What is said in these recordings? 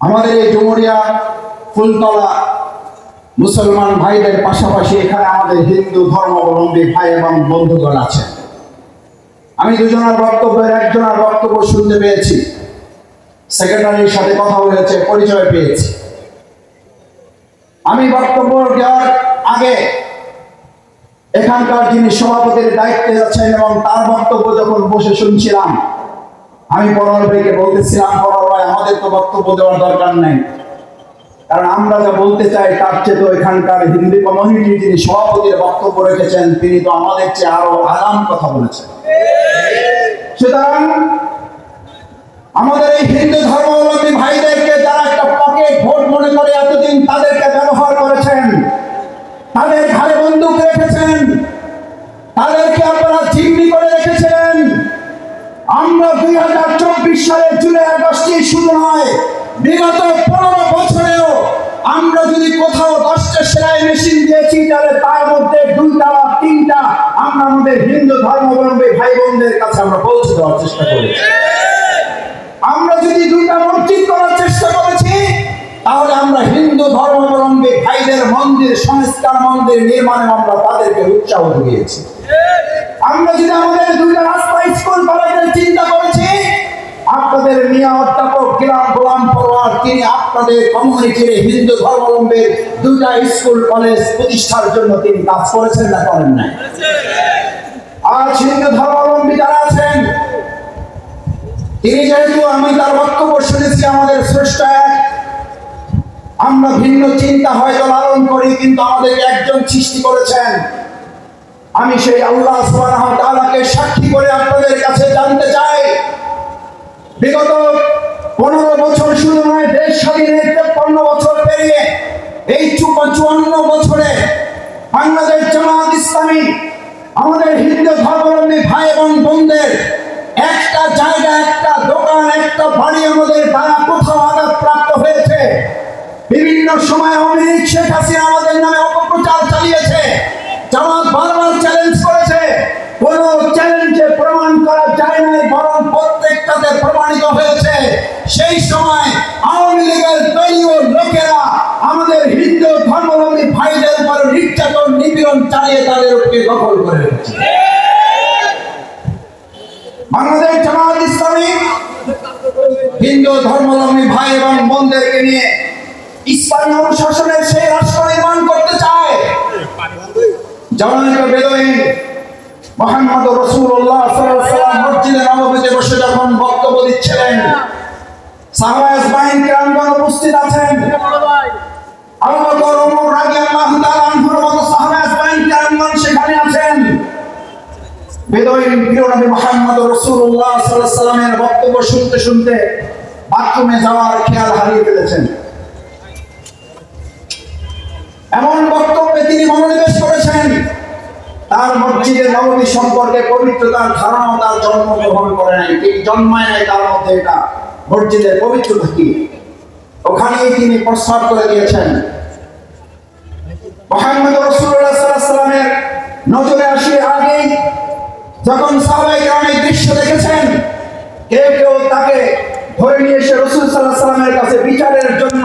আমাদের এই ডুমুরিয়া, ফুলতলা মুসলমান ভাইদের পাশাপাশি এখানে আমাদের হিন্দু ধর্মাবলম্বী ভাই এবং বন্ধুগণ আছেন। আমি দুজনের বক্তব্যের একজনের বক্তব্য শুনতে পেয়েছি। সেক্রেটারির সাথে কথা হয়েছে পরিচয় পেয়েছি। আমি বক্তব্য দেওয়ার আগে এখানকার যিনি সভাপতির দায়িত্বে আছেন এবং তার বক্তব্য যখন বসে শুনছিলাম আমি পরল ভাইকে বলতেছিলাম পরল ভাই, আমাদের তো বক্তব্য দেওয়ার দরকার নেই। কারণ আমরা যা বলতে চাই, তার চেয়ে তো এখানকার হিন্দু কমিউনিটির যিনি সভাপতির বক্তব্য রেখেছেন, তিনি তো আমাদের চেয়ে আরও আগাম কথা বলেছেন। সুতরাং আমাদের এই হিন্দু ধর্মাবলম্বী ভাইদেরকে যারা একটা পকেট ভোট মনে করে এতদিন তাদেরকে ব্যবহার করেছেন, তাদের ঘাড়ে বন্দুক রেখেছেন, তাদেরকে আপনারা জিম্মি করে রেখেছেন আমরা দুই হাজার সালের জুলাই আগস্টে শুরু নয় বিগত পনেরো বছরেও আমরা যদি কোথাও দশটা সেলাই মেশিন দিয়েছি, তাহলে তার মধ্যে দুইটা বা তিনটা আমরা আমাদের হিন্দু ধর্মাবলম্বী ভাই বোনদের কাছে আমরা পৌঁছে দেওয়ার চেষ্টা করেছি আমরা যদি দুইটা মসজিদ করার চেষ্টা করেছি, তাহলে আমরা হিন্দু ধর্মাবলম্বী ভাইদের মন্দির, সংস্কার মন্দির নির্মাণে আমরা তাদেরকে উৎসাহ দিয়েছি। আমরা যদি আমাদের দুইটা রাস্তা স্কুল কলেজের চিন্তা করেছি আপনাদের মিয়া অধ্যাপক, গিলাম, গোলাম পরোয়ার তিনি আপনাদের কমিউনিটির হিন্দু ধর্মাবলম্বীর দুইটা স্কুল, কলেজ প্রতিষ্ঠার জন্য তিনি কাজ করেছেন না করেন নাই। আজ হিন্দু ধর্মাবলম্বী যারা আছেন, তিনি যেহেতু আমি তার বক্তব্য শুনেছি, আমাদের শ্রেষ্ঠ এক। আমরা ভিন্ন চিন্তা হয়তো লালন করি, কিন্তু আমাদের একজন সৃষ্টি করেছেন। আমি সেই আল্লাহ সাক্ষী করে আপনাদের কাছে জানতে চাই বিগত পনেরো বছর শুরু হয় দেশ স্বাধীনের তেপ্পান্ন বছর পেরিয়ে এই চুয়ান্ন বছরে বাংলাদেশ জামাত হিন্দু ধর্মাবলম্বী ভাই এবং বোনদেরকে নিয়ে ইসলামী অনুশাসনের সেই রাষ্ট্র নির্মাণ করতে চায়। বেদুইন মোহাম্মদ রসুল্লাহ মসজিদে নবমীতে বসে যখন বক্তব্য দিচ্ছিলেন উপস্থিত আছেন। বক্তব্য শুনতে শুনতে বাথরুমে যাওয়ার খেয়াল হারিয়ে ফেলেছেন। এমন বক্তব্যে তিনি মনোনিবেশ করেছেন, তার মসজিদের নবমী সম্পর্কে পবিত্রতার ধারণা তার জন্মগ্রহণ করে নাই তিনি জন্মায় নাই তার মধ্যে এটা মসজিদের পবিত্রতা কি ওখানেই তিনি প্রস্তাব করে দিয়েছেন, মোহাম্মদ রসুল্লাহ নজরে আসি আগেই যখন সাহাবাই গ্রামের দৃশ্য দেখেছেন, কেউ কেউ তাকে ধরে নিয়ে এসে রসুল সাল্লাহ সাল্লামের কাছে বিচারের জন্য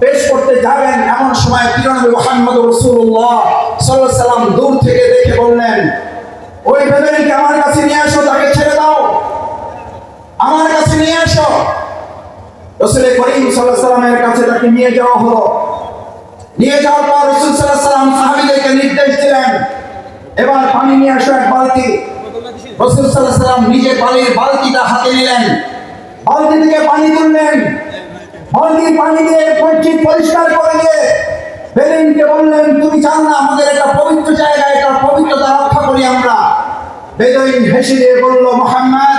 পেশ করতে যাবেন এমন সময় কিরণবী মোহাম্মদ রসুল্লাহ সাল্লাহ সাল্লাম দূর থেকে দেখে বললেন, ওই বেদনীকে আমার কাছে নিয়ে আসো তাকে ছেড়ে দাও। আমার কাছে নিয়ে আসো রসুল করিম সাল্লাহ সাল্লামের কাছে তাকে নিয়ে যাওয়া হলো। নিয়ে যাওয়ার পর রসুল সাল্লাহ সাল্লাম সাহাবিদেরকে নির্দেশ দিলেন, এবার পানি নিয়ে আসো এক বালতি। রসুল সাল্লাহ সাল্লাম নিজে পানির বালতিটা হাতে নিলেন। বালতি থেকে পানি তুললেন। বালতি পানি দিয়ে মসজিদ পরিষ্কার করে দিয়ে বেলিনকে বললেন, তুমি চাও না, আমাদের একটা পবিত্র জায়গা এটা পবিত্রতা রক্ষা করি আমরা। বেদইন হেসে দিয়ে বলল, মোহাম্মদ,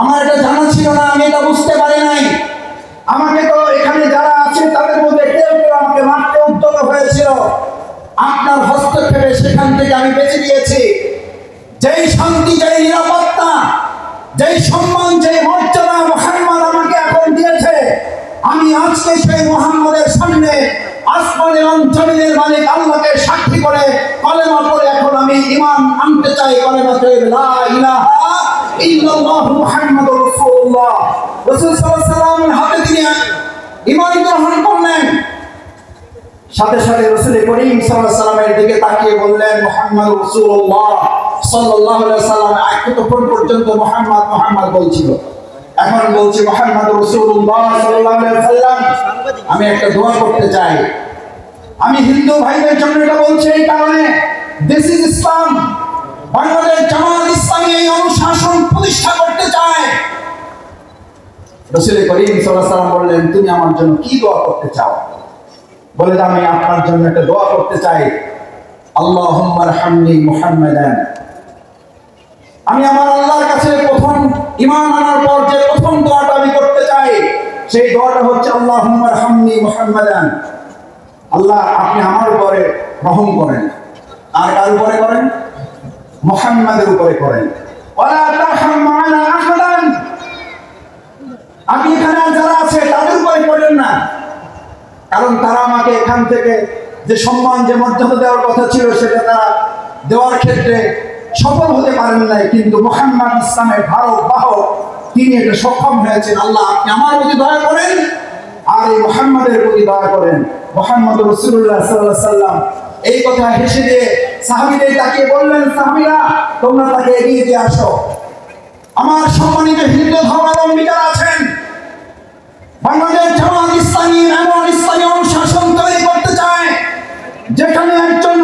আমার এটা জানা ছিল না, আমি এটা বুঝতে পারি নাই। আমাকে তো এখানে যারা আছে, তাদের মধ্যে কেউ কেউ আমাকে মারতে উদ্যত হয়েছিল। আপনার হস্তক্ষেপে সেখান থেকে আমি বেঁচে গিয়েছি। যেই শান্তি, যেই ইমান চাই কলেমা পড়ে লা ইলাহা ইল্লাল্লাহু মুহাম্মাদুর রাসূলুল্লাহ। রাসূল সাল্লাল্লাহু আলাইহি হাতে তিনি ইমান গ্রহণ করলেন। সাথে সাথে রসুল করিম সাল্লামের দিকে তাকিয়ে বললেন মোহাম্মদ রসুল্লাহ সাল্লাহ সাল্লাম এতক্ষণ পর্যন্ত মোহাম্মদ মোহাম্মদ বলছিল। এখন বলছি মোহাম্মদ রসুল্লাহ সাল্লাহ সাল্লাম আমি একটা দোয়া করতে চাই। আমি হিন্দু ভাইদের জন্য এটা বলছি, এই কারণে দিস ইজ ইসলাম বাংলাদেশ জামাত ইসলামী এই অনুশাসন প্রতিষ্ঠা করতে চায়। রসুল করিম বললেন, তুমি আমার জন্য কি দোয়া করতে চাও? বলে আমি আপনার জন্য একটা দোয়া করতে চাই। আল্লাহ হামনি মুহাম্মাদান। আমি আমার আল্লাহর কাছে প্রথম ইমান আনার পর যে প্রথম দোয়াটা আমি করতে চাই, সেই দোয়াটা হচ্ছে আল্লাহ হামনি মুহাম্মাদান। আল্লাহ, আপনি আমার উপরে রহম করেন। আর কার উপরে করেন? মুহাম্মাদের উপরে করেন। আপনি এখানে যারা আছে, তাদের উপরে করেন না। কারণ তারা আমাকে এখান থেকে যে সম্মান, যে মর্যাদা দেওয়ার কথা ছিল, সেটা তারা দেওয়ার ক্ষেত্রে সফল হতে পারেন নাই। কিন্তু মোহাম্মদ ইসলামের ভারত বাহক, তিনি এটা সক্ষম হয়েছেন। আল্লাহ আপনি আমার প্রতি দয়া করেন, আর এই মোহাম্মদের প্রতি দয়া করেন। মোহাম্মদ রসুল্লাহ সাল্লাহ সাল্লাম এই কথা হেসে দিয়ে সাহাবিদের তাকে বললেন, সাহাবিরা, তোমরা তাকে এগিয়ে দিয়ে আসো। আমার সম্মানিত হিন্দু ধর্মাবলম্বীরা আছেন। বাংলাদেশ জামাত ইসলামী এমন ইসলামী অনুশাসন তৈরি করতে চায়, যেখানে একজন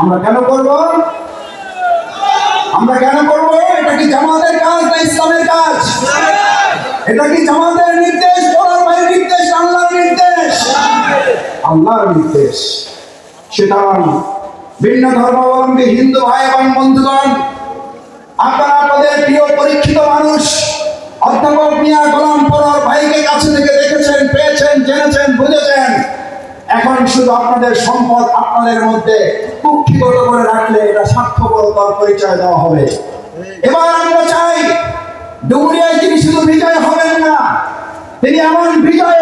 আমরা কেন করব? আমরা কেন করব? এটা কি জামাতের কাজ না ইসলামের কাজ? এটা কি জামাতের নির্দেশ, বলার ভাইয়ের নির্দেশ, আল্লাহর নির্দেশ? আল্লাহর নির্দেশ। সুতরাং ভিন্ন ধর্মাবলম্বী হিন্দু ভাই এবং বন্ধুগণ, আপনারা আপনাদের প্রিয় পরীক্ষিত মানুষ, অধ্যাপক মিয়া গোলাম পরার ভাইকে কাছে থেকে দেখেছেন, পেয়েছেন, জেনেছেন, বুঝেছেন। এখন শুধু আপনাদের সম্পদ আপনাদের মধ্যে কুক্ষিগত করে রাখলে এটা স্বার্থপরতার পরিচয় দেওয়া হবে। এবার আমরা চাই ডুমুরিয়ায় তিনি শুধু বিজয় হবেন না, তিনি এমন বিজয়